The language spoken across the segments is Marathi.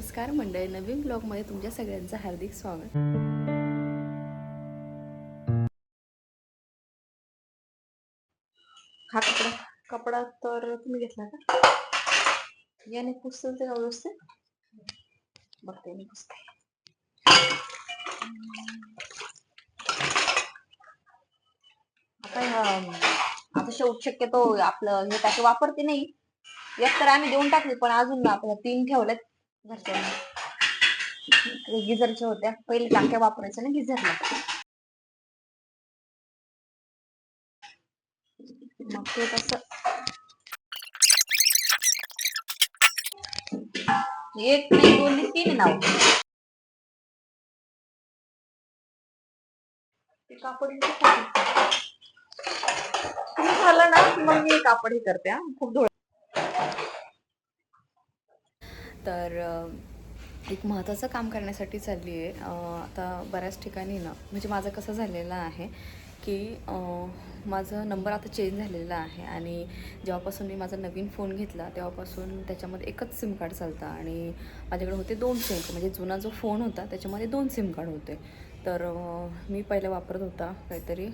नमस्कार मंडळी नवीन ब्लॉगमध्ये तुमच्या सगळ्यांचं हार्दिक स्वागत. हा कपडा कपडा तर तुम्ही घेतला का? याने पुसतील ते का व्यवस्थित? बघते मी पुसते. आता ह्या आता शेवट शक्यतो आपलं हे टाके वापरते नाही. एक तर आम्ही देऊन टाकले पण अजून ना तीन ठेवलेत घरच्या गिझरच्या होत्या. पहिले टाक्या वापरायच्या ना गिझरला. मग ते कसं एक नाही दोन नाही तीन नाव. ते कापड तुम्ही झालं ना मग मी कापड हे करते हा. खूप धुळ तर एक महत्त्वाचं काम करण्यासाठी चालली आहे. आता बऱ्याच ठिकाणी ना म्हणजे माझं कसं झालेलं आहे की माझा नंबर आता चेंज झालेला आहे आणि जेव्हापासून मी माझा नवीन फोन घेतला तेव्हापासून त्याच्यामध्ये एकच सिम कार्ड चालतं आणि माझ्याकडे होते दोन सिम म्हणजे जुना जो फोन होता त्याच्यामध्ये दोन सिम कार्ड होते. तर मी पहिलं वापरत होता काहीतरी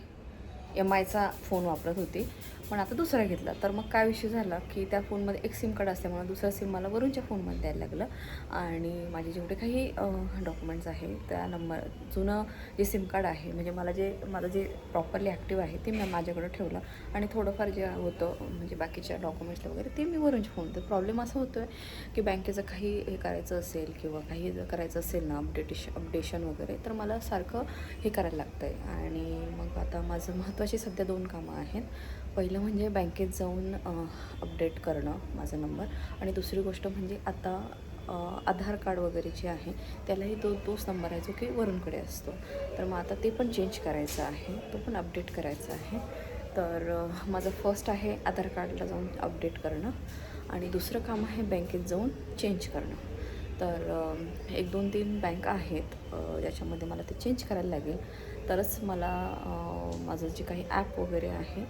एम आयचा फोन वापरत होती. पण आता दुसरा घेतला. तर मग काय विषय झाला की त्या फोनमध्ये एक सिम कार्ड असल्यामुळे दुसरा सिम मला वरूनच्या फोनमध्ये द्यायला लागलं. आणि माझे जेवढे काही डॉक्युमेंट्स आहे त्या नंबर जुनं जे सिम कार्ड आहे म्हणजे मला जे माझं जे प्रॉपरली ॲक्टिव्ह आहे ते मी माझ्याकडं ठेवलं. आणि थोडंफार जे होतं म्हणजे बाकीच्या डॉक्युमेंट्सला वगैरे ते मी वरूनच्या फोन प्रॉब्लेम असा होतो आहे की बँकेचं काही हे करायचं असेल किंवा काही जर करायचं असेल ना अपडेटेश अपडेशन वगैरे तर मला सारखं हे करायला लागतं आहे आणि मग आता माझं महत्त्वाची सध्या दोन कामं आहेत. पहिलं म्हणजे बँकेत जाऊन अपडेट करणं माझा नंबर. आणि दुसरी गोष्ट म्हणजे आता आधार कार्ड वगैरे जे आहे त्यालाही तो तोच नंबर आहे जो की वरूनकडे असतो. तर मग आता ते पण चेंज करायचं आहे. तो पण अपडेट करायचा आहे. तर माझं फर्स्ट आहे आधार कार्डला जाऊन अपडेट करणं. आणि दुसरं काम आहे बँकेत जाऊन चेंज करणं. तर एक दोन तीन बँक आहेत ज्याच्यामध्ये मला ते चेंज करायला लागेल. तरच मला माझं जे काही ॲप वगैरे आहे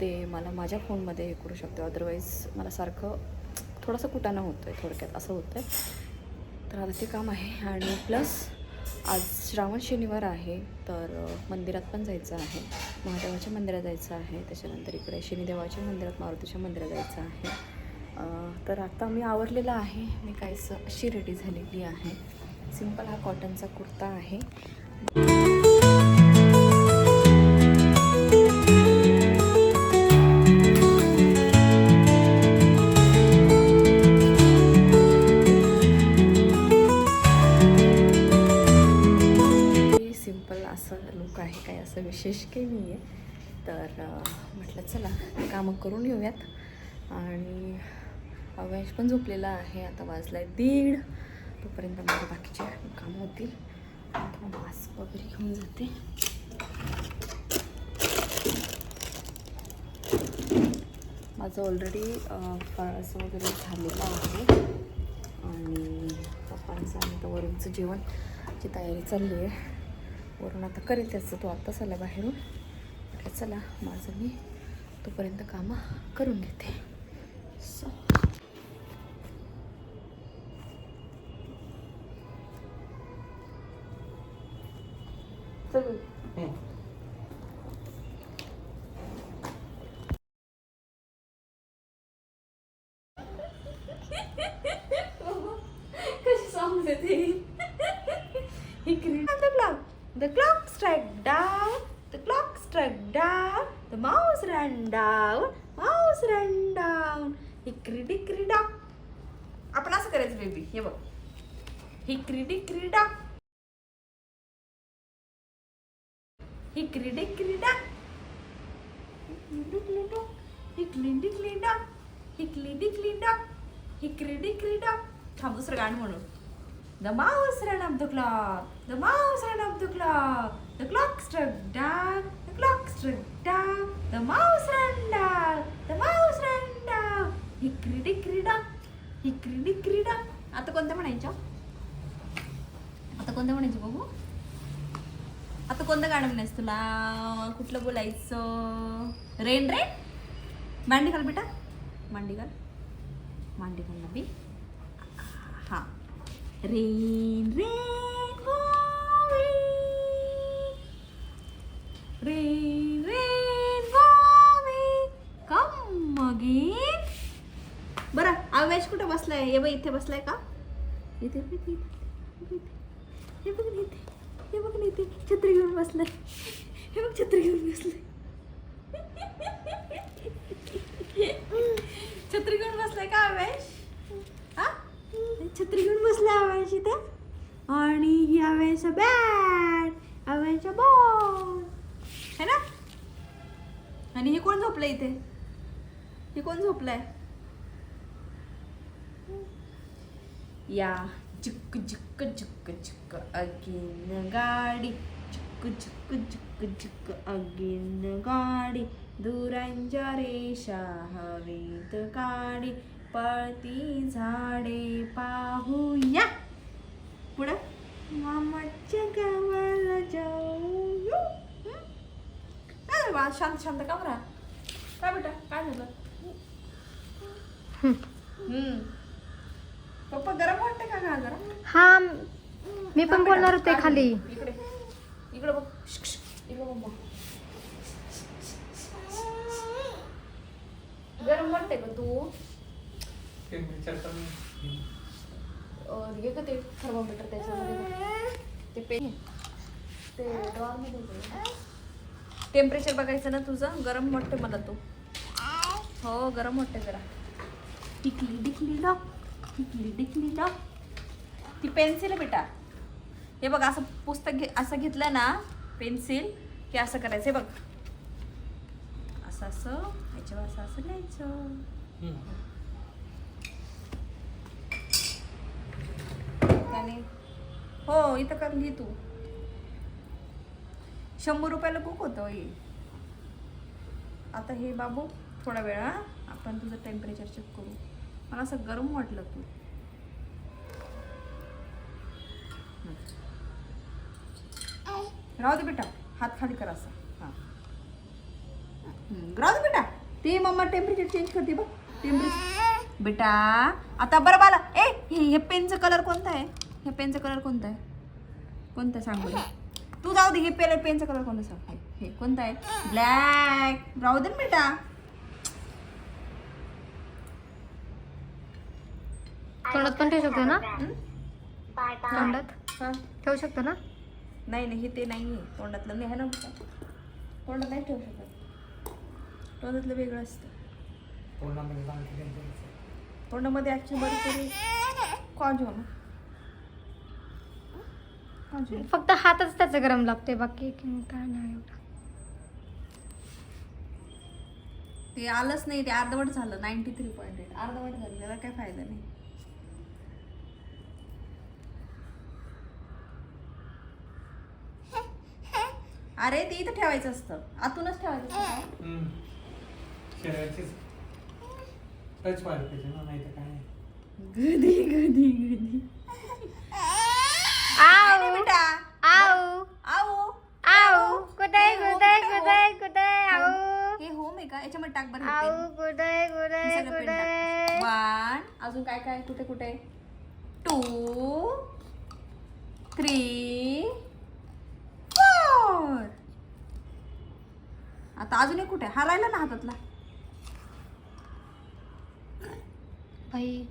ते मला माझ्या फोनमध्ये हे करू शकते. अदरवाईज मला सारखं थोडंसं कुटाणा होतं आहे थोडक्यात असं होतं आहे तर आता ते काम आहे. आणि प्लस आज श्रावण शनिवार आहे तर मंदिरात पण जायचं आहे. महादेवाच्या मंदिरात जायचं आहे. त्याच्यानंतर इकडे शनिदेवाच्या मंदिरात मारुतीच्या मंदिरात जायचं आहे. तर आता मी आवरलेलं आहे. मी काहीसं अशी रेडी झालेली आहे. सिंपल हा कॉटनचा कुर्ता आहे. करून येऊयात आणि अवयश पण झोपलेला आहे. आता वाजला आहे दीड. तोपर्यंत माझे बाकीचे कामं होतील. आता मास्क वगैरे घेऊन जाते. माझं ऑलरेडी फळाचं वगैरे झालेलं आहे. आणि पप्पांचं आणि आता वरूनचं जेवणची तयारी चालली आहे. वरून आता करेल त्याचं. तो आत्ताच आला बाहेरून. म्हटलं चला माझं मी तोपर्यंत कामं करून घेते. सो क्रीडा. आपण असं करायचं बेबी हे बघ. ही क्रीडी क्रीडा. ही क्रीडी क्रीडा. ही क्लिंडी क्लिंडा ही क्लिंडी क्लिंडा ही क्रीडी क्रीडा. थांब दुसरं म्हणून the mouse run the clock the mouse run the clock the clock struck dock the the mouse run the mouse run Hickory dickory dock. Hickory dickory dock. आता कोणत्या म्हणायच्या आता कोणत्या म्हणायचं बघू आता कोणतं गाणं म्हणायचं तुला कुठलं बोलायचं रेन रेन मांडी घाल बेटा मांडी घाल मांडी घाल ना बी हां rain rain go away rain rain Ramesh कुठं कुठे बसलाय? हे बघ इथे बसलाय का? इथे बघ इथे, हे बघ इथे. हे बघ इथे. छत्री घेऊन बसलाय. हे बघ छत्री घेऊन बसलाय. छत्री घेऊन बसलाय का अवेश हा? छत्री घेऊन बसलाय अवेश इथे. आणि ही आवेश बॅट अवेश बॉल है ना? आणि हे कोण झोपलंय इथे? हे कोण झोपलंय? या चुक चुक चुक चुक अगेन गाडी चुक चुक चुक चुक अगेन गाडी दुरांच्या रेषा हवेत काडी पळती झाडे पाहूया पुढं मामाच्या गावाला जाऊ काय बा शांत शांत का बरा काय बेटा काय झालं हम्म पप्पा गरम वाटते का का जरा? हा मी पण बोलणार होते खाली. इकडे. इकडे बघ. इकडे बघ बघ. गरम वाटते का तू? हे का ते थर्मोमीटर त्याच्यामध्ये. ते पेन ते डॉरमध्ये टेम्परेचर बघायचं ना तुझं? गरम वाटते मला तू. हो गरम वाटते जरा. टिकली डिकली डॉक टिकली डिकली डॉक ती पेन्सिल आहे बेटा. हे बघ असं पुस्तक घे असं घेतलं ना पेन्सिल की असं करायचं. हे बघ. असं असं याच्यावर असं असं लिहायचं. हो इथं कर लिही तू. शंभर रुपयाला बुक होतं हे. आता हे बाबू थोडा वेळा आपण तुझं टेम्परेचर चेक करू. मला असं गरम वाटलं तू राहू दे बेटा हात खाली कर असा. हां. राहू दे बेटा. ते मम्मा टेम्परेचर चेंज करते बघ टेम्परेचर बेटा आता बरं बाला ए हे हे पेनचा कलर कोणता आहे? हे पेनचा कलर कोणता आहे? कोणता सांग बरं? तू जाऊ दे हे पेन पेनचा कलर कोणता सांग? हे हे कोणता आहे? ब्लॅक राहू दे ना बेटा. तोंडात पण ठेवू शकतो ना? तोंडात? हा. ठेवू शकतो ना? नाही नाही हे ते नाही आहे तोंडातलं नाही आहे ना तोंडात नाही ठेवू शकत. तोंडातलं वेगळं असतं. तोंडामध्ये ॲक्च्युली बरी तरी कॉज हो ना? कॉज हो. फक्त हातच त्याचं गरम लागते बाकी काय नाही एवढं. ते आलंच नाही ते अर्धवट झालं नाईन्टी थ्री पॉईंट एट अर्धवट झालं त्याला काय फायदा नाही. अरे ते इथं ठेवायचं असतं. आतूनच ठेवायचं असतं. का? शरीराचीच. टच व्हायला पाहिजे ना नाही तर काय? गधी गधी गधी. आऊ. बेटा. आऊ. आऊ. आऊ. कुठे कुठे कुठे कुठे आऊ? हे होम आहे का? याच्यामध्ये टाक बरं आऊ कुठे कुठे कुठे वन अजून काय काय? कुठे कुठे? टू थ्री फोर आता अजून एक कुठे? हालायला ना हातातला. बाई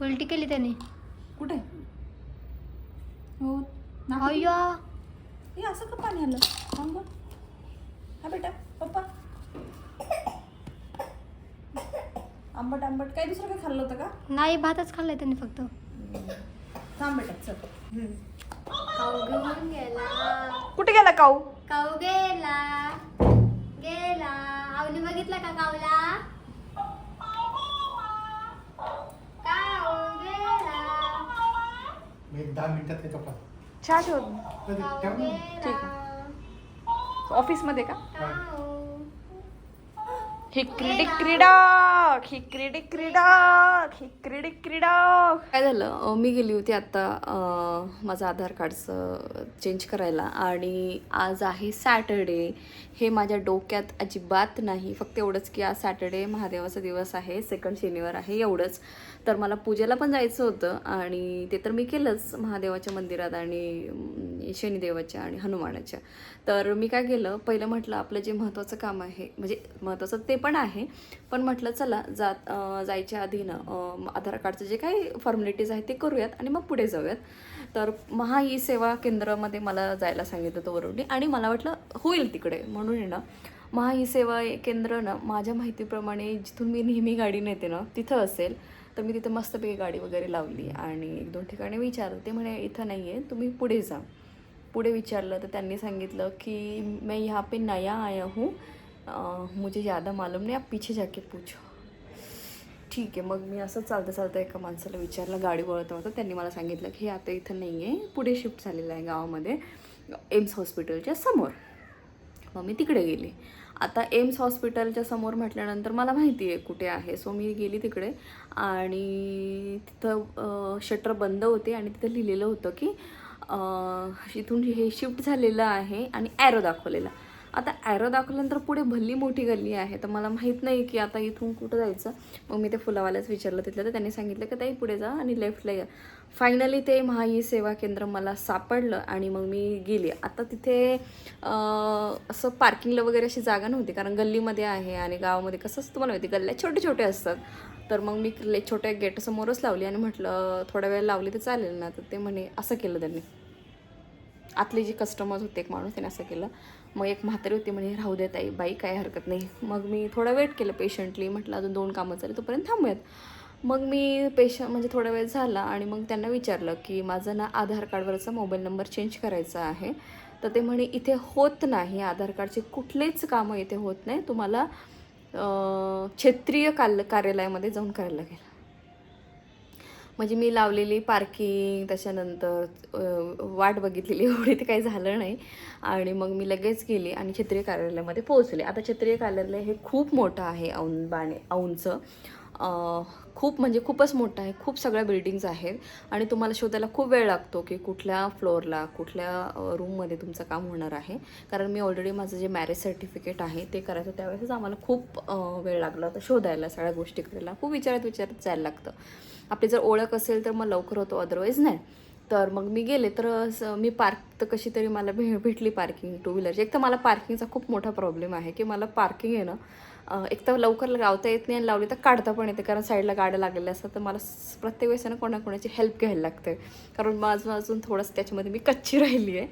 उलटी केली त्याने. कुठे? हो अय्या. हे असं का पाणी आलं? सांग बरं. हा बेटा पप्पा. आंबट आंबट. काय दुसरं काय खाल्लं होतं का? नाही भातच खाल्लाय त्याने फक्त. थांब बेटा चल. काऊ घेऊन गेला. कुठे गेला काऊ? काऊ गेला. गेला. आवनी बघितला का काऊला? काऊ गेला. एक दहा मिनिटात येतो पण. चहा ठेव. ठीक ऑफिसमध्ये का? काऊ हे हिक्री डिक्री डॉग हिक्री क्रीडा. काय झालं? मी गेली होती आत्ता माझं आधार कार्डचं चेंज करायला आणि आज आहे सॅटर्डे हे माझ्या डोक्यात अजिबात नाही. फक्त एवढंच की आज सॅटर्डे महादेवाचा दिवस आहे सेकंड शनिवार आहे एवढंच. तर मला पूजेला पण जायचं होतं आणि ते तर मी केलंच महादेवाच्या मंदिरात आणि शनिदेवाच्या आणि हनुमानाच्या. तर मी काय केलं? पहिलं म्हटलं आपलं जे महत्त्वाचं काम आहे म्हणजे महत्त्वाचं ते पण पण आहे. पण म्हटलं चला जात जायच्या आधी ना आधार कार्डचं जे काही फॉर्मॅलिटीज आहे ते करूयात आणि मग पुढे जाऊयात. तर महा ई सेवा केंद्रामध्ये मला जायला सांगितलं होतं वरुडी आणि मला वाटलं होईल तिकडे. म्हणून आहे ना महा ई सेवा केंद्र ना माझ्या माहितीप्रमाणे जिथून मी नेहमी गाडी नेते ना तिथं असेल तर मी तिथं मस्तपैकी गाडी वगैरे लावली आणि एक दोन ठिकाणी विचारलं. ते म्हणे इथं नाही आहे तुम्ही पुढे जा. पुढे विचारलं तर त्यांनी सांगितलं की मैं यहाँ पे नया आया हूँ मुझे ज़्यादा मालूम नाही आप पीछे जाके पूछो। ठीक आहे मग मी असं चालता चालता एका माणसाला विचारलं गाडी वळत होतं त्यांनी मला सांगितलं की आता इथं नाही आहे पुढे शिफ्ट झालेलं आहे गावामध्ये एम्स हॉस्पिटलच्या समोर. मग मी तिकडे गेली. आता एम्स हॉस्पिटलच्या समोर म्हटल्यानंतर मला माहिती आहे कुठे आहे सो मी गेली तिकडे आणि तिथं शटर बंद होते आणि तिथं लिहिलेलं होतं की इथून हे शिफ्ट झालेलं आहे आणि ॲरो दाखवलेला. आता ॲरो दाखवल्यानंतर पुढे भल्ली मोठी गल्ली आहे. तर मला माहीत नाही की आता इथून कुठं जायचं. मग मी ते फुलावाल्याच विचारलं तिथलं. तर त्यांनी सांगितलं की ताई पुढे जा आणि लेफ्टला या. फायनली ते महाई सेवा केंद्र मला सापडलं आणि मग मी गेली. आता तिथे असं पार्किंगला वगैरे अशी जागा नव्हती. कारण गल्लीमध्ये आहे आणि गावामध्ये कसं असतं तुम्हाला माहिती गल्ल्या छोटे छोटे असतात. तर मग मी ले छोट्या गेटसमोरच लावली आणि म्हटलं थोड्या वेळ लावली तर चालेल ना. तर ते म्हणे असं केलं त्यांनी. आतले जे कस्टमर्स होते एक माणूस त्याने असं केलं. मग एक म्हातारी होती म्हणे राहू देत आई बाई काय हरकत नाही. मग मी थोडा वेट केलं पेशंटली म्हटलं अजून दोन कामं झाले तोपर्यंत थांबूयात. मग मी पेशंट म्हणजे थोडा वेळ झाला आणि मग त्यांना विचारलं की माझं ना आधार कार्डवरचा मोबाईल नंबर चेंज करायचा आहे. तर ते म्हणे इथे होत नाही आधार कार्डचे कुठलेच कामं इथे होत नाही तुम्हाला क्षेत्रीय काल कार्यालयामध्ये जाऊन करायला लागेल. म्हणजे मी लावलेली पार्किंग त्याच्यानंतर वाट बघितलेली एवढी ते काही झालं नाही. आणि मग मी लगेच गेली आणि क्षेत्रीय कार्यालयामध्ये पोहोचले. आता क्षेत्रीय कार्यालय हे खूप मोठं आहे औंध बाणे औंधचं. खूप म्हणजे खूपच मोठं आहे खूप सगळ्या बिल्डिंग्स आहेत आणि तुम्हाला शोधायला खूप वेळ लागतो की कुठल्या फ्लोअरला कुठल्या रूममध्ये तुमचं काम होणार आहे. कारण मी ऑलरेडी माझं जे मॅरेज सर्टिफिकेट आहे ते करायचं त्यावेळेसच आम्हाला खूप वेळ लागला होता शोधायला सगळ्या गोष्टी करायला. खूप विचारत विचारत जायला लागतं. आपली जर ओळख असेल तर मग लवकर होतो अदरवाईज नाही. तर मग मी गेले तर असं मी पार्क तर कशी तरी मला भे भेटली पार्किंग टू व्हीलरची एक तर मला पार्किंगचा खूप मोठा प्रॉब्लेम आहे की मला पार्किंग आहे ना एक तर लवकर लावता येत नाही आणि लावली तर काढता पण येते कारण साईडला गाड्या लागलेल्या असतात. तर मला प्रत्येक वेळेस ना कोणाकोणाची हेल्प घ्यायला लागते. कारण माझं अजून थोडंसं त्याच्यामध्ये मी कच्ची राहिली आहे.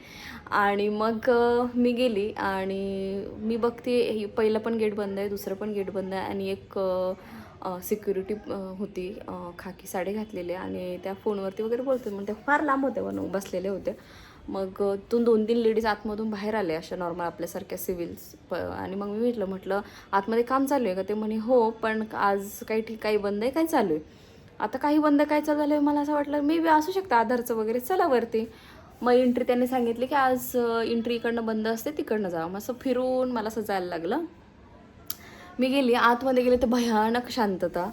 आणि मग मी गेली आणि मी बघते हे पहिलं पण गेट बंद आहे दुसरं पण गेट बंद आहे आणि एक सिक्युरिटी होती. खाकी साडी घातलेली आणि त्या फोनवरती वगैरे बोलते म्हणजे मग त्या फार लांब होत्या वन बसलेले होते. मग तून दोन तीन लेडीज आतमधून बाहेर आले अशा नॉर्मल आपल्यासारख्या सिव्हिल्स प आणि मग मी म्हटलं म्हटलं आतमध्ये काम चालू आहे का? ते म्हणे हो पण आज काही ठीक काही बंद आहे काय चालू आहे. आता काही बंद काय चालू झालं आहे मला असं वाटलं मे बी असू शकतं आधारचं वगैरे चला वरती. मग एंट्री त्यांनी सांगितली की आज एंट्री इकडनं बंद असते तिकडनं जा. मग असं फिरून मला असं जायला लागलं. मी गेली आतमध्ये गेले तर भयानक शांतता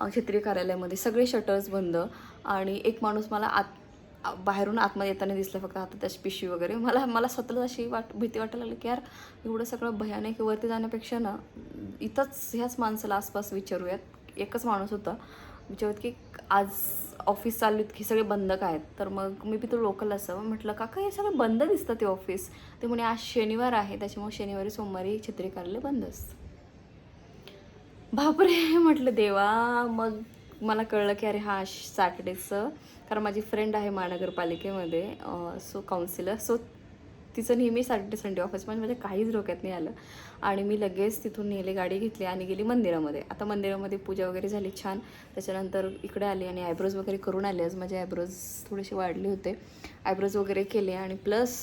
क्षेत्रीय कार्यालयामध्ये. सगळे शटर्स बंद आणि एक माणूस मला आत बाहेरून आतमध्ये येताना दिसलं फक्त आता त्याची पिशवी वगैरे. मला मला स्वतःला अशी वाट भीती वाटायला लागली की यार एवढं सगळं भयानक वरती जाण्यापेक्षा ना इथंच ह्याच माणसाला आसपास विचारूयात. एकच माणूस होता. विचारत की आज ऑफिस चालू आहेत की सगळे बंद काय आहेत? तर मग मी बी तो लोकल असावं. म्हटलं काका हे सगळं बंद दिसतं ते ऑफिस ते म्हणे आज शनिवार आहे त्याच्यामुळे शनिवारी सोमवारी छत्री कार्यालय बंद असतं. बापरे म्हटलं देवा मग मला कळलं की अरे हा सॅटर्डेचं कारण माझी फ्रेंड आहे महानगरपालिकेमध्ये सो काउन्सिलर सो तिचं नेहमी सॅटर्डे संडे ऑफिस म्हणजे माझ्या काहीच डोक्यात नाही आलं. आणि मी लगेच तिथून नेले गाडी घेतली आणि गेली मंदिरामध्ये. आता मंदिरामध्ये पूजा वगैरे झाली छान. त्याच्यानंतर इकडे आली आणि आयब्रोज वगैरे करून आले. आज माझे आयब्रोज थोडेसे वाढले होते. आयब्रोज वगैरे केले आणि प्लस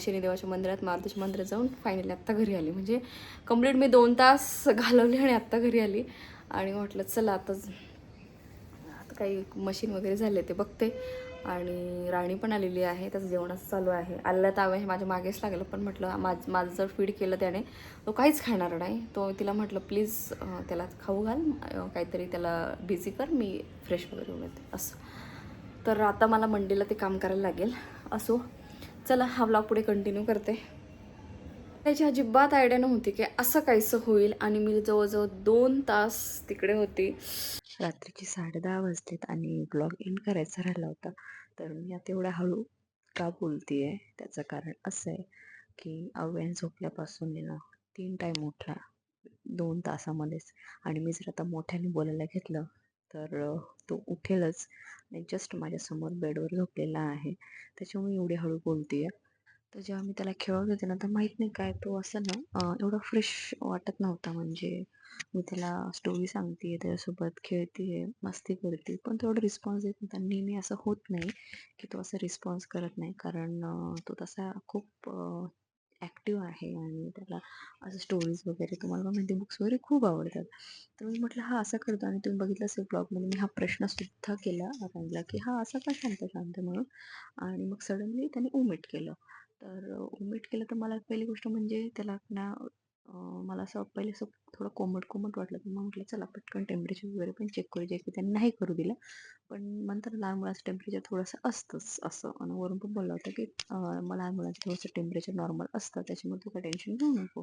शनिदेवाच्या मंदिरात मारुतीच्या मंदिरात जाऊन फायनली आत्ता घरी आली. म्हणजे कंप्लीट मी दोन तास घालवले आणि आत्ता घरी आली. आणि म्हटलं चला आता आता काही मशीन वगैरे झाले ते बघते. आणि राणी पण आलेली आहे त्याचं जेवणाचं चालू आहे. आलेला तावे माझ्या मागेच लागलं पण म्हटलं माझ माझं जर फीड केलं त्याने. तो काहीच खाणार नाही. तो तिला म्हटलं प्लीज त्याला खाऊ घाल काहीतरी त्याला बिझी कर मी फ्रेश वगैरे होऊन येते. असं. तर आता मला मंडेला ते काम करायला लागेल. असो. चला हा ब्लॉग पुढे कंटिन्यू करते. त्याची अजिबात आयडिया नव्हती की असं काहीसं होईल. आणि मी जवळजवळ दोन तास तिकडे होती. रात्रीची साडेदहा वाजलेत आणि ब्लॉग एंड करायचा राहिला होता. तर मी आता एवढ्या हळू का बोलते आहे त्याचं कारण असं आहे की अव्यान झोपल्यापासून आहे ना तीन टाईम उठला. दोन तासामध्येच. आणि मी जर आता मोठ्याने बोलायला घेतलं तर तो उठेलच. आणि जस्ट माझ्यासमोर बेडवर झोपलेला आहे. त्याच्यामुळे एवढी हळू बोलते आहे तर जेव्हा मी त्याला खेळत होते ना तर माहीत नाही काय तो असं ना एवढा फ्रेश वाटत नव्हता. म्हणजे मी त्याला स्टोरी सांगते त्याच्यासोबत खेळते मस्ती करते पण तो एवढा रिस्पॉन्स देत नव्हता. नेहमी असं होत नाही की तो असं रिस्पॉन्स करत नाही. कारण तो तसा खूप ॲक्टिव्ह आहे आणि त्याला असं स्टोरीज वगैरे तुम्हाला माहिती बुक्स वगैरे खूप आवडतात. तर मी म्हटलं हा असं करतो. आणि तुम्ही बघितलं असेल ब्लॉगमध्ये मी हा प्रश्नसुद्धा केला राणीला की हा असा का शांत शांत म्हणून? आणि मग सडनली त्याने उमेट केलं. तर ओमिट केलं तर मला पहिली गोष्ट म्हणजे त्याला ना मला असं पहिले असं थोडं कोमट कोमट वाटलं तर मग म्हटलं चला पटकन टेम्परेचर वगैरे पण चेक करू जे की त्यांनी नाही करू दिलं. पण नंतर लहान मुलाचं टेम्परेचर थोडंसं असतंच असं. आणि वरून पण बोलला होता की लहान मुलाचं थोडंसं टेम्परेचर नॉर्मल असतं. त्याच्यामुळे तू काय टेन्शन घेऊ नको.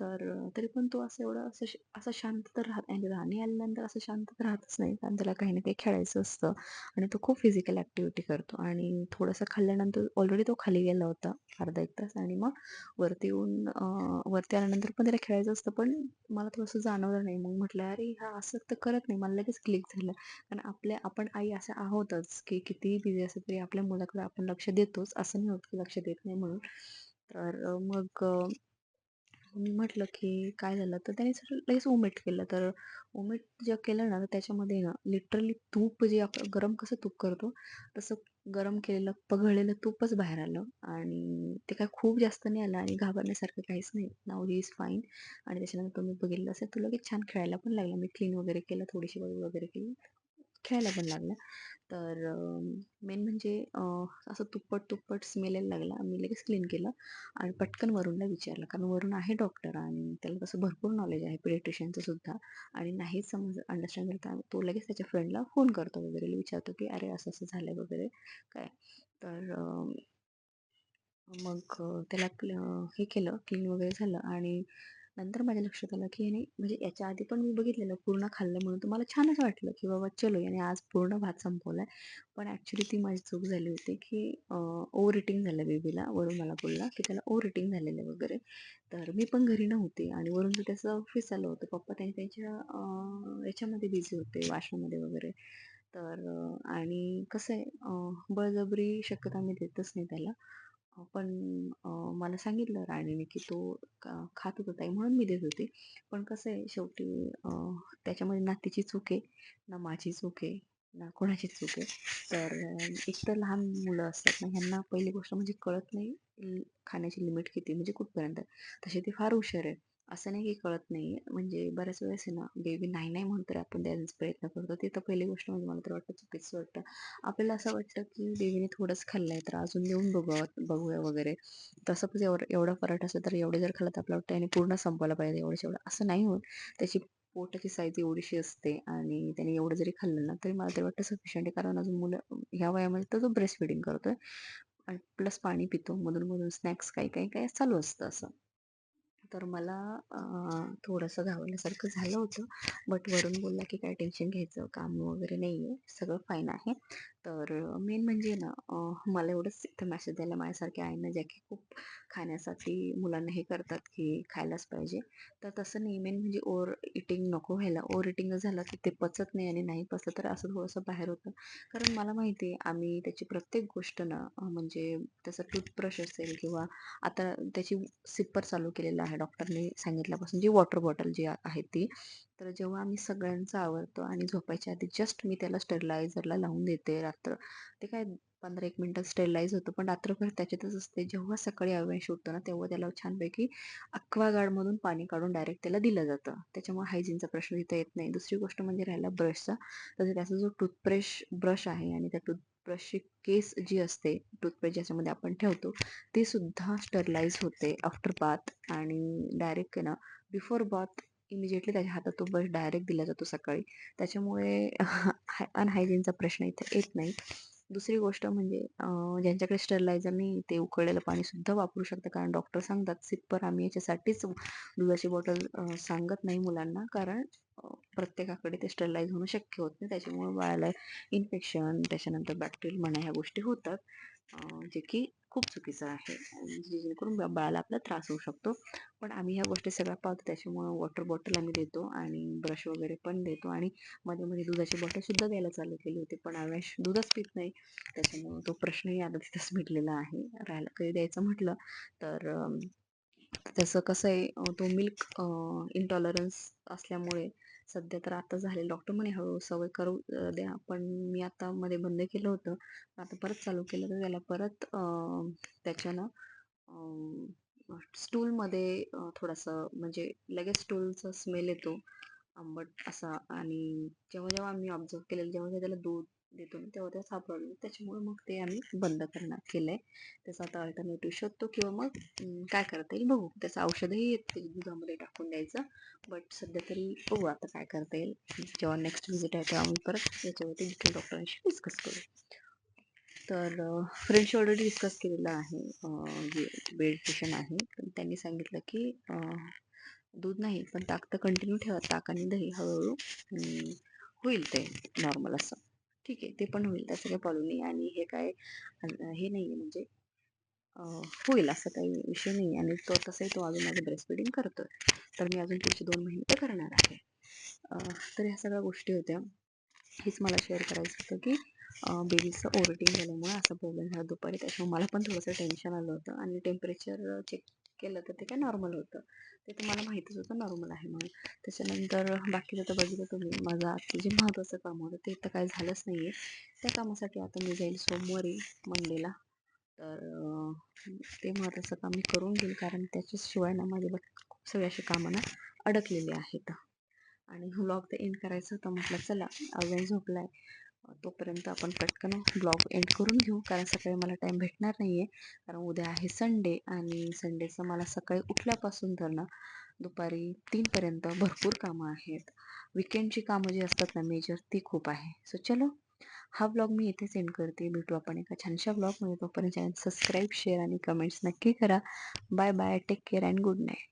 तर तरी पण तो असं एवढं असं असं शांत तर राहत आणि राणी आल्यानंतर असं शांत तर राहतच नाही. कारण त्याला काही ना काही खेळायचं असतं. आणि तो खूप फिजिकल ॲक्टिव्हिटी करतो. आणि थोडंसं खाल्ल्यानंतर ऑलरेडी तो खाली गेला होता अर्धा एक तास. आणि मग वरती येऊन वरती आल्यानंतर पण त्याला खेळायचं असतं पण मला थोडंसं जाणवलं नाही. मग म्हटलं अरे हा असं तर करत नाही. मला लगेच क्लिक झालं. कारण आपल्या आपण आई असं आहोतच की कितीही बिझी असलं तरी आपल्या मुलाकडे आपण लक्ष देतोच. असं नाही होत की लक्ष देत नाही म्हणून. तर मग मी म्हटलं की काय झालं? तर त्याने सर लगेच ओमेट केलं. तर ओमेट जे केलं ना तर त्याच्यामध्ये ना लिटरली तूप जे आपण गरम कसं तूप करतो तसं गरम केलेलं पघळलेलं तूपच बाहेर आलं. आणि ते काय खूप जास्त नाही आलं आणि घाबरण्यासारखं काहीच नाही. नाव ही इज फाईन आणि त्याच्यानंतर तुम्ही बघितलं असेल तो लगेच छान खेळायला पण लागला. मी क्लीन वगैरे केलं थोडीशी वगैरे केली. खेळायला पण लागला. तर मेन म्हणजे असं तुप्पट तुप्पट स्मेल यायला लागला. मी लगेच क्लीन केलं आणि पटकन वरूनला विचारलं. कारण वरून आहे डॉक्टर आणि त्याला तसं भरपूर नॉलेज आहे. पेडिट्रिशियनचं सुद्धा. आणि नाहीच समज अंडरस्टँड करता तो लगेच त्याच्या फ्रेंडला फोन करतो वगैरे. विचारतो की अरे असं असं झालं वगैरे. काय? तर मग त्याला हे केलं. क्लीन वगैरे झालं. आणि नंतर माझ्या लक्षात आलं की याने म्हणजे याच्या आधी पण मी बघितलेलं पूर्ण खाल्लं म्हणून तर मला छानच वाटलं की बाबा चलो याने आज पूर्ण भात संपवला आहे पण ॲक्च्युली ती माझी चूक झाली होती की ओव्हर इटिंग झालं बेबीला वरून मला बोलला की त्याला ओव्हर इटिंग झालेलं आहे वगैरे. तर मी पण घरी नव्हते आणि वरून तर त्याचं ऑफिस आलं होतं. पप्पा त्यांनी त्यांच्या याच्यामध्ये बिझी होते वाशामध्ये वगैरे. तर आणि कसं आहे बळजबरी शक्यता मी देतच नाही त्याला. पण मला सांगितलं राणीने की तो का- खात होता ताई म्हणून मी देत होते. पण कसं आहे शेवटी त्याच्यामध्ये ना तिची चूक आहे ना माझी चूक आहे ना कोणाची चूक आहे. तर एकतर एक तर लहान मुलं असतात ना ह्यांना पहिली गोष्ट म्हणजे कळत नाही खाण्याची लिमिट किती म्हणजे कुठपर्यंत. तसे ते फार हुशार आहे असं नाही की कळत नाही म्हणजे बऱ्याच वेळेस आहे ना बेबी नाही नाही म्हणतो आपण द्यायचा प्रयत्न करतो. ते तर पहिली गोष्ट म्हणजे मला तर वाटतं चुकीचं वाटतं. आपल्याला असं वाटतं की बेबीने थोडंच खाल्लं आहे तर अजून देऊन बघूया बघूया वगैरे. तसं पण एवढं एवढा पराठ असेल तर एवढे जर खाल्लं तर आपल्याला वाटतं याने पूर्ण संपवायला पाहिजे एवढं एवढं असं नाही होत. त्याची पोटाची साईज एवढीशी असते आणि त्याने एवढं जरी खाल्लं ना तरी मला तरी वाटतं सफिशियंट आहे. कारण अजून मुलं ह्या वयामध्ये तर तो ब्रेस्ट फिडिंग करतोय प्लस पाणी पितो. मधून मधून स्नॅक्स काही काही काही चालू असतं असं. तर मला थोडंसं घाबरल्यासारखं झालं होतं. बट वरून बोलला की काय टेन्शन घ्यायचं? काम वगैरे नाही आहे सगळं फाईन आहे. तर मेन म्हणजे ना मला एवढंच इथं मॅसेज द्यायला माझ्यासारख्या आहे ना ज्या की खूप खाण्यासाठी मुलांना हे करतात की खायलाच पाहिजे. तर तसं नाही मेन म्हणजे ओव्हर इटिंग नको व्हायला. ओव्हर इटिंग झालं की ते पचत नाही आणि नाही पचलं तर असं थोडंसं बाहेर होतं. कारण मला माहिती आहे आम्ही त्याची प्रत्येक गोष्ट ना म्हणजे त्याचं टूथब्रश असेल किंवा आता त्याची सिप्पर चालू केलेलं आहे. डॉक्टरने सांगितल्यापासून जी वॉटर बॉटल जी आहे ती तर जेव्हा आम्ही सगळ्यांचं आवडतो आणि झोपायच्या आधी जस्ट मी त्याला स्टरलायझरला लावून देते रात्र ते काय पंधरा एक मिनटात स्टरलाईज होतं पण रात्रभर त्याच्यातच असते. जेव्हा सकाळी अवेश उठतो ना तेव्हा त्याला छानपैकी अक्वागार्डमधून पाणी काढून डायरेक्ट त्याला दिलं जातं. त्याच्यामुळे हायजीनचा प्रश्न तिथं येत नाही. दुसरी गोष्ट म्हणजे राहिला ब्रशचा तर त्याचा जो टूथब्रश ब्रश आहे आणि त्या टूथब्रशची केस जी असते टूथब्रश ज्याच्यामध्ये आपण ठेवतो ती सुद्धा स्टरलाईज होते आफ्टर बाथ आणि डायरेक्ट ना बिफोर बाथ इमिजिएटली त्याच्या हातात तो ब्रश डायरेक्ट दिला जातो सकाळी. त्याच्यामुळे हाय अनहायजीनचा प्रश्न इथं येत नाही. दुसरी गोष्ट म्हणजे ज्यांच्याकडे स्टरलायझर नाही ते उकळलेलं पाणी सुद्धा वापरू शकतं कारण डॉक्टर सांगतात सिप्पर आम्ही याच्यासाठीच दुधाची बॉटल सांगत नाही मुलांना. कारण प्रत्येकाकडे ते स्टरलाइज होणं शक्य होत नाही. त्याच्यामुळे बाळाला इन्फेक्शन त्याच्यानंतर बॅक्टेरियल म्हणा ह्या गोष्टी होतात. जे की खूप चुकीचं आहे. म्हणजे जेणेकरून बाळाला आपला त्रास होऊ शकतो. पण आम्ही ह्या गोष्टी सगळ्या पाहतो त्याच्यामुळं वॉटर बॉटल आम्ही देतो आणि ब्रश वगैरे पण देतो. आणि मध्ये मध्ये दुधाची बॉटलसुद्धा द्यायला चालू केली होती पण अव्याश दूधच पित नाही. त्याच्यामुळं तो प्रश्नही आता तिथंच मिटलेला आहे. राहायला कधी द्यायचं म्हटलं तर त्याचं कसं आहे तो मिल्क इंटॉलरन्स असल्यामुळे सध्या तर आता झाले. डॉक्टर म्हणे हळूहळू सवय करू द्या. पण मी आता मध्ये बंद केलं होतं. आता परत चालू केलं तर त्याला परत त्याच्यानं स्टूलमध्ये थोडंसं म्हणजे लगेच स्टूलचा स्मेल येतो. आंबट असा. आणि जेव्हा जेव्हा आम्ही ऑब्झर्व केलेलं जेव्हा जेव्हा त्याला दूध म्हणजे देतो तेव्हा तेव्हा हा त्याच्यामुळे मग ते आम्ही बंद करणार केलं आहे त्याचा आता अल्टरनेटिव्ह शोधतो किंवा मग काय करता येईल बघू. त्याचं औषधही येते दुधामध्ये टाकून द्यायचं. बट सध्या तरी बघू आता काय करता येईल. जेव्हा नेक्स्ट व्हिजिट आहे तेव्हा आम्ही परत याच्यावरती डिटेल डॉक्टरांशी डिस्कस करू. तर फ्रेंडशी ऑलरेडी डिस्कस केलेलं आहे बेड जे पेशंट आहे. पण त्यांनी सांगितलं की दूध नाही पण ताक तर कंटिन्यू ठेवा. ताक आणि दही हळूहळू होईल ते नॉर्मल असं. ठीक आहे ते पण होईल. त्याचं काही प्रॉब्लेम नाही. आणि हे काय हे नाही आहे म्हणजे होईल असं काही विषय नाही आणि तो तसंही तो अजून माझं ब्रेस्ट फिडिंग करतो तर मी अजून पुढचे दोन महिने ते करणार आहे. तर ह्या सगळ्या गोष्टी होत्या. हेच मला शेअर करायचं होतं की बेबीचं ओव्हरटिंग झाल्यामुळे असा प्रॉब्लेम झाला दुपारी. त्याच्यामुळे मला पण थोडंसं टेन्शन आलं होतं. आणि टेम्परेचर चेक केलं तर ते काय नॉर्मल होतं. ते तुम्हाला माहितीच होतं नॉर्मल आहे म्हणून. त्याच्यानंतर बाकीचं तर बघितलं तुम्ही. माझं आजचं जे महत्त्वाचं काम होतं ते तर काय झालंच नाही आहे त्या कामासाठी आता मी जाईल सोमवारी मंडेला. तर ते महत्त्वाचं काम मी करून घेईल कारण त्याच्याशिवाय ना माझे बट खूप सगळे असे कामं ना अडकलेले आहेत. आणि व्लॉग तर एंड करायचं होतं म्हटलं चला अजून झोपला आहे तोपर्यंत आपण पटकन ब्लॉग एंड करून घेऊ. कारण सकाळी मला टाईम भेटणार नाही आहे कारण उद्या आहे संडे आणि संडेचं मला सकाळी उठल्यापासून तर ना दुपारी तीनपर्यंत भरपूर कामं आहेत. विकेंडची कामं जी असतात ना मेजर ती खूप आहे. सो चलो हा ब्लॉग मी इथे सेंड करते. भेटू आपण एका छानशा ब्लॉगमध्ये. तोपर्यंत चॅनल सबस्क्राईब शेअर आणि कमेंट्स नक्की करा. Bye bye take care and good night